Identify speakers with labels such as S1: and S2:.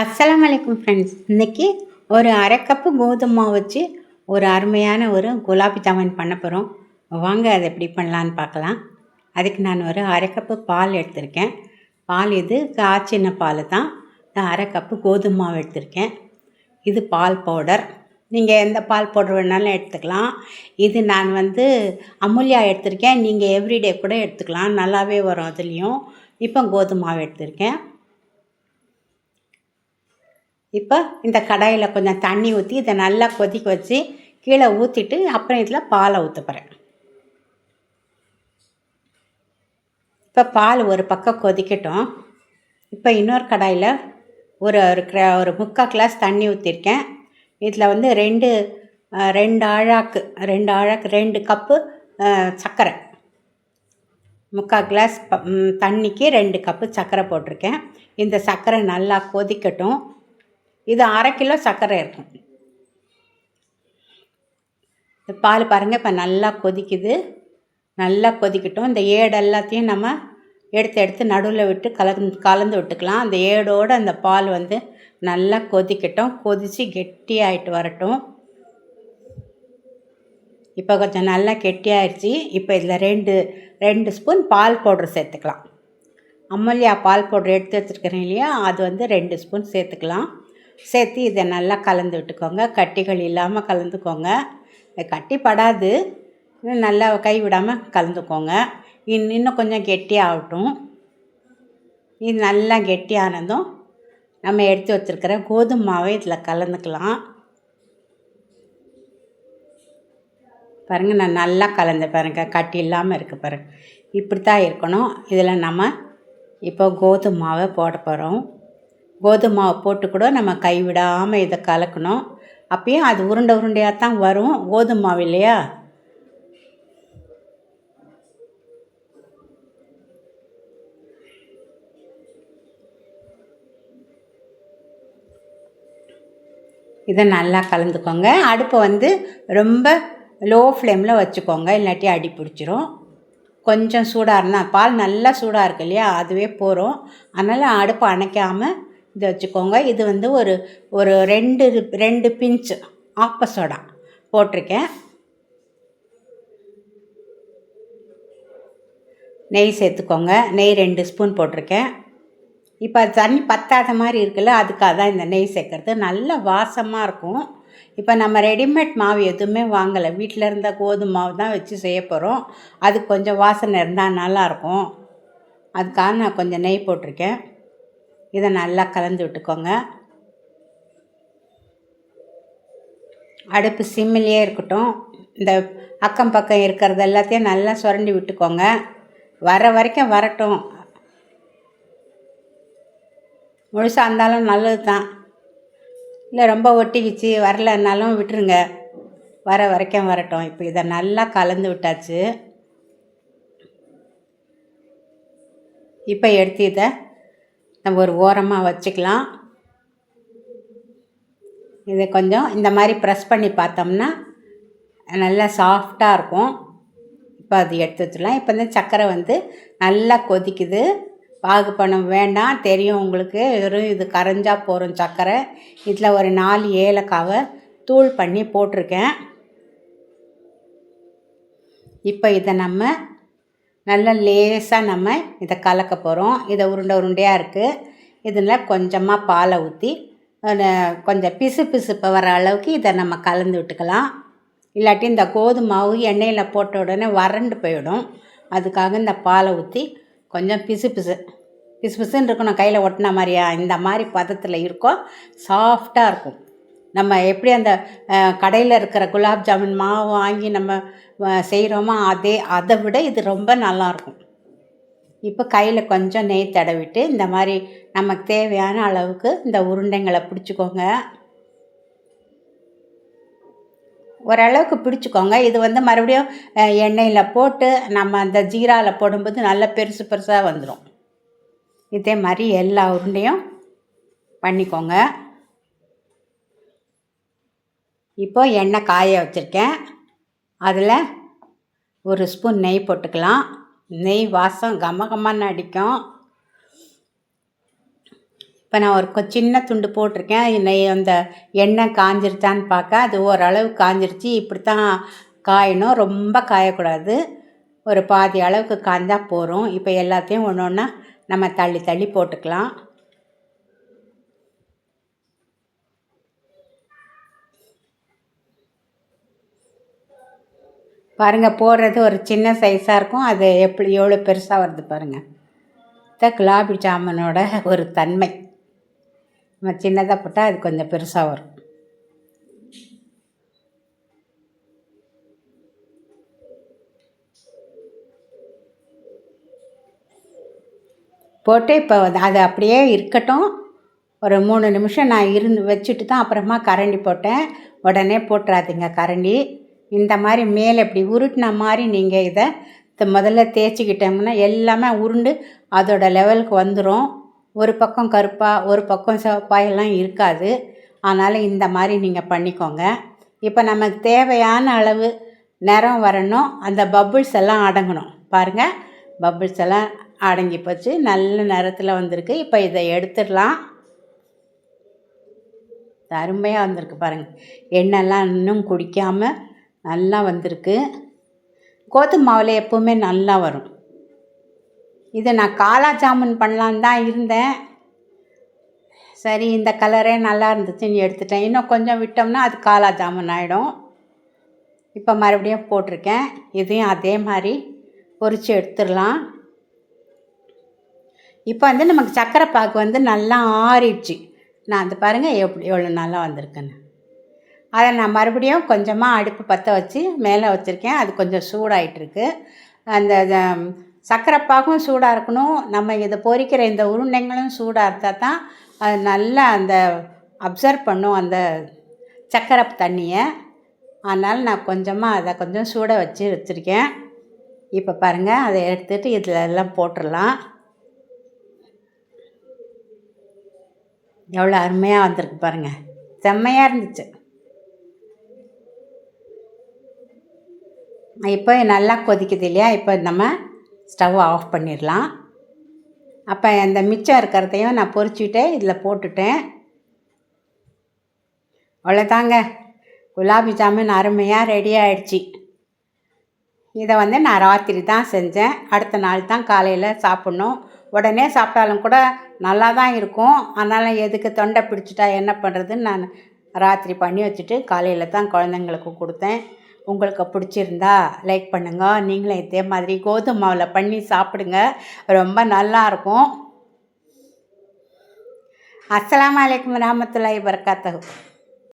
S1: அஸ்லாம் வலைக்கும் ஃப்ரெண்ட்ஸ் இன்றைக்கி ஒரு அரை கப்பு கோதுமை மாவு வச்சு ஒரு அருமையான ஒரு குலாபி ஜாமுன் பண்ண போகிறோம் வாங்க அதை எப்படி பண்ணலான்னு பார்க்கலாம். அதுக்கு நான் ஒரு அரை கப்பு பால் எடுத்திருக்கேன். பால் இது காய்ச்சின பால் தான். நான் அரை கப்பு கோதுமை மாவு எடுத்திருக்கேன். இது பால் பவுடர் நீங்கள் எந்த பால் பவுடர் வேணாலும் எடுத்துக்கலாம். இது நான் வந்து அமுல்யா எடுத்திருக்கேன். நீங்கள் எவ்ரிடே கூட எடுத்துக்கலாம். நல்லாவே வரும் அதுலேயும். இப்போ கோதுமை மாவு எடுத்திருக்கேன். இப்போ இந்த கடாயில் கொஞ்சம் தண்ணி ஊற்றி இதை நல்லா கொதிக்க வச்சு கீழே ஊற்றிட்டு அப்புறம் இதில் பாலை ஊற்றுப்பறேன் இப்போ பால் ஒரு பக்கம் கொதிக்கட்டும். இப்போ இன்னொரு கடாயில் ஒரு ஒரு ஒரு முக்கால் கிளாஸ் தண்ணி ஊற்றிருக்கேன் இதில் வந்து ரெண்டு ரெண்டு ஆழாக்கு ரெண்டு ஆழாக்கு ரெண்டு கப்பு சர்க்கரை முக்கால் கிளாஸ் தண்ணிக்கு ரெண்டு கப்பு சர்க்கரை போட்டிருக்கேன். இந்த சர்க்கரை நல்லா கொதிக்கட்டும். இது அரை கிலோ சர்க்கரை இருக்கும். இந்த பால் பாருங்கள் இப்போ நல்லா கொதிக்குது. நல்லா கொதிக்கட்டும். இந்த ஏடு எல்லாத்தையும் நம்ம எடுத்து எடுத்து நடுவில் விட்டு கலந்து கலந்து விட்டுக்கலாம். அந்த ஏடோடு அந்த பால் வந்து நல்லா கொதிக்கட்டும். கொதித்து கெட்டியாயிட்டு வரட்டும். இப்போ கொஞ்சம் நல்லா கெட்டியாயிடுச்சு இப்போ இதில் ரெண்டு ரெண்டு ஸ்பூன் பால் பவுடர் சேர்த்துக்கலாம். அம்மல்யா பால் பவுடர் எடுத்து வச்சுருக்கிறேன் இல்லையா? அது வந்து ரெண்டு ஸ்பூன் சேர்த்துக்கலாம். சேர்த்து இதை நல்லா கலந்து விட்டுக்கோங்க. கட்டிகள் இல்லாமல் கலந்துக்கோங்க. இது கட்டி படாது நல்லா கை விடாமல் கலந்துக்கோங்க. இன்னும் இன்னும் கொஞ்சம் கெட்டியாகட்டும். இது நல்லா கெட்டியானதும் நம்ம எடுத்து வச்சுருக்கிற கோதுமை மாவை இதில் கலந்துக்கலாம். பாருங்கள் நான் நல்லா கலந்து பாருங்க. கட்டி இல்லாமல் இருக்குது பாருங்க. இப்படி தான் இருக்கணும். இதில் நம்ம இப்போ கோதுமை மாவை போட போகிறோம். கோதுமை மாவு போட்டு கூட நம்ம கைவிடாமல் இதை கலக்கணும். அப்பயும் அது உருண்டை உருண்டையாக தான் வரும். கோதுமை மாவு இல்லையா? இதை நல்லா கலந்துக்கோங்க. அடுப்பை வந்து ரொம்ப லோ ஃப்ளேமில் வச்சுக்கோங்க. இல்லாட்டி அடி பிடிச்சிரும். கொஞ்சம் சூடாக இருந்தால் பால் நல்லா சூடாக இருக்கு இல்லையா? அதுவே போகிறோம் அதனால் அடுப்பை அணைக்காமல் இதை வச்சுக்கோங்க. இது வந்து ஒரு ஒரு ரெண்டு ரெண்டு பிஞ்சு ஆப்ப சோடா போட்டிருக்கேன். நெய் சேர்த்துக்கோங்க. நெய் ரெண்டு ஸ்பூன் போட்டிருக்கேன். இப்போ அது தண்ணி பத்தாத மாதிரி இருக்குல்ல அதுக்காக தான் இந்த நெய் சேர்க்கறது. நல்ல வாசமாக இருக்கும். இப்போ நம்ம ரெடிமேட் மாவு எதுவுமே வாங்கலை. வீட்டில் இருந்த கோதுமை மாவு தான் வச்சு செய்ய போகிறோம். அது கொஞ்சம் வாசனை இருந்தால் நல்லாயிருக்கும் அதுக்காக நான் கொஞ்சம் நெய் போட்டிருக்கேன். இதை நல்லா கலந்து விட்டுக்கோங்க. அடுப்பு சிம்மிலேயே இருக்கட்டும். இந்த அக்கம் பக்கம் இருக்கிறது எல்லாத்தையும் நல்லா சுரண்டி விட்டுக்கோங்க. வர வரைக்கும் வரட்டும். முழுசாக இருந்தாலும் நல்லது தான். இல்லை ரொம்ப ஒட்டிக்கிச்சு வரலன்னாலும் விட்டுருங்க. வர வரைக்கும் வரட்டும். இப்போ இதை நல்லா கலந்து விட்டாச்சு. இப்போ எடுத்து இதை நம்ம ஒரு ஓரமாக வச்சுக்கலாம். இது கொஞ்சம் இந்த மாதிரி ப்ரெஸ் பண்ணி பார்த்தோம்னா நல்லா சாஃப்டாக இருக்கும். இப்போ அது எடுத்து வச்சிடலாம். இப்போ இந்த சர்க்கரை வந்து நல்லா கொதிக்குது. பாகு பணம் வேண்டாம். தெரியும் உங்களுக்கு. வெறும் இது கரைஞ்சா போகிறோம் சர்க்கரை இதில் ஒரு நாலு ஏலக்காவை தூள் பண்ணி போட்டிருக்கேன். இப்போ இதை நம்ம நல்லா லேசாக நம்ம இதை கலக்க போகிறோம். இதை உருண்டை உருண்டையாக இருக்குது இதில் கொஞ்சமாக பாலை ஊற்றி கொஞ்சம் பிசு பிசுப்பு வர அளவுக்கு இதை நம்ம கலந்து விட்டுக்கலாம். இல்லாட்டி இந்த கோதுமாவு எண்ணெயில் போட்ட உடனே வறண்டு போயிடும். அதுக்காக இந்த பாலை ஊற்றி கொஞ்சம் பிசு பிசு பிசு பிசுன்னு இருக்கணும். கையில் ஒட்டின மாதிரியா? இந்த மாதிரி பதத்தில் இருக்கும் சாஃப்டாக இருக்கும். நம்ம எப்படி அந்த கடையில் இருக்கிற குலாப் ஜாமுன் மாவு வாங்கி நம்ம செய்கிறோமோ அதே அதை விட இது ரொம்ப நல்லாயிருக்கும் இப்போ கையில் கொஞ்சம் நெய் தடவிட்டு இந்த மாதிரி நமக்கு தேவையான அளவுக்கு இந்த உருண்டைங்களை பிடிச்சிக்கோங்க. ஓரளவுக்கு பிடிச்சிக்கோங்க. இது வந்து மறுபடியும் எண்ணெயில் போட்டு நம்ம அந்த ஜீராவில் போடும்போது நல்லா பெருசு பெருசாக வந்துடும் இதே மாதிரி எல்லா உருண்டையும் பண்ணிக்கோங்க. இப்போ எண்ணெய் காய வச்சுருக்கேன். அதில் ஒரு ஸ்பூன் நெய் போட்டுக்கலாம். நெய் வாசம் கம அடிக்கும். இப்போ நான் ஒரு சின்ன துண்டு போட்டிருக்கேன். நெய் அந்த எண்ணெய் காஞ்சிருச்சான்னு பார்க்க. அது ஓரளவு காஞ்சிருச்சு. இப்படி தான் காயணும். ரொம்ப காயக்கூடாது. ஒரு பாதி அளவுக்கு காய்ந்தால் போகிறோம் இப்போ எல்லாத்தையும் ஒன்று ஒன்றா நம்ம தள்ளி தள்ளி போட்டுக்கலாம். பாருங்கள் போடுறது ஒரு சின்ன சைஸாக இருக்கும். அது எப்படி எவ்வளோ பெருசாக வருது பாருங்கள் இதான் குலாபி ஜாமுனோட ஒரு தன்மை. நம்ம சின்னதாக போட்டால் அது கொஞ்சம் பெருசாக வரும். போட்டு இப்போ அது அப்படியே இருக்கட்டும். ஒரு மூணு நிமிஷம் நான் இருந்து வச்சுட்டு தான் அப்புறமா கரண்டி போட்டேன். உடனே போட்டுறாதீங்க கரண்டி. இந்த மாதிரி மேலே இப்படி உருட்டின மாதிரி நீங்கள் இதை த- முதல்ல தேய்ச்சிக்கிட்டோம்னா எல்லாமே உருண்டு அதோட லெவலுக்கு வந்துடும் ஒரு பக்கம் கருப்பாக ஒரு பக்கம் சிவப்பாக எல்லாம் இருக்காது. அதனால் இந்த மாதிரி நீங்கள் பண்ணிக்கோங்க. இப்போ நமக்கு தேவையான அளவு நிறம் வரணும். அந்த பபுள்ஸ் எல்லாம் அடங்கணும். பாருங்கள் பபுள்ஸ் எல்லாம் அடங்கி போச்சு. நல்ல நிறத்தில் வந்திருக்கு. இப்போ இதை எடுத்துடலாம். அருமையாக வந்திருக்கு பாருங்கள் எண்ணெய்லாம் இன்னும் குடிக்காமல் நல்லா வந்திருக்கு. கோதுமை மாவில் எப்போவுமே நல்லா வரும். இதை நான் காலா ஜாமுன் பண்ணலான்னு தான் இருந்தேன். சரி இந்த கலரே நல்லா இருந்துச்சுன்னு எடுத்துட்டேன். இன்னும் கொஞ்சம் விட்டோம்னா அது காலா ஜாமுன் ஆகிடும் இப்போ மறுபடியும் போட்டிருக்கேன். இதையும் அதே மாதிரி பொறிச்சு எடுத்துடலாம். இப்போ வந்து நமக்கு சக்கரை பாக்கு வந்து நல்லா ஆறிடுச்சு. நான் அந்த பாருங்கள் எப்படி எவ்வளோ நல்லா வந்திருக்குன்னு. அதை நான் மறுபடியும் கொஞ்சமாக அடுப்பு பற்ற வச்சு மேலே வச்சுருக்கேன். அது கொஞ்சம் சூடாயிட்டுருக்கு. அந்த சக்கரைப்பாகும் சூடாக இருக்கணும். நம்ம இதை பொறிக்கிற இந்த உருண்டைங்களும் சூடாக இருந்தால் தான் அது நல்லா அந்த அப்சர்வ் பண்ணும் அந்த சக்கரை தண்ணியை. அதனால் நான் கொஞ்சமாக அதை கொஞ்சம் சூட வச்சு வச்சுருக்கேன். இப்போ பாருங்கள் அதை எடுத்துகிட்டு இதில் எல்லாம் போட்டுடலாம். எவ்வளோ அருமையாக வந்திருக்கு பாருங்கள் செம்மையாக இருந்துச்சு. இப்போ நல்லா கொதிக்குது இல்லையா? இப்போ நம்ம ஸ்டவ் ஆஃப் பண்ணிடலாம். அப்போ அந்த மிச்சம் இருக்கிறதையும் நான் பொறிச்சுட்டு இதில் போட்டுட்டேன். அவ்வளோதாங்க. குலாபி ஜாமுன் அருமையாக ரெடி ஆயிடுச்சு. இதை வந்து நான் ராத்திரி தான் செஞ்சேன். அடுத்த நாள் தான் காலையில் சாப்பிட்ணும். உடனே சாப்பிட்டாலும் கூட நல்லா தான் இருக்கும். அதனால் எதுக்கு தொண்டை பிடிச்சிட்டா என்ன பண்ணுறதுன்னு நான் ராத்திரி பண்ணி வச்சுட்டு காலையில் தான் குழந்தைங்களுக்கு கொடுத்தேன். உங்களுக்கு பிடிச்சிருந்தா லைக் பண்ணுங்கள் நீங்களும் இதே மாதிரி கோதுமை மாவில் பண்ணி சாப்பிடுங்க. ரொம்ப நல்லா இருக்கும். வலைக்கம் அலைக்கும் வரகாத்தகு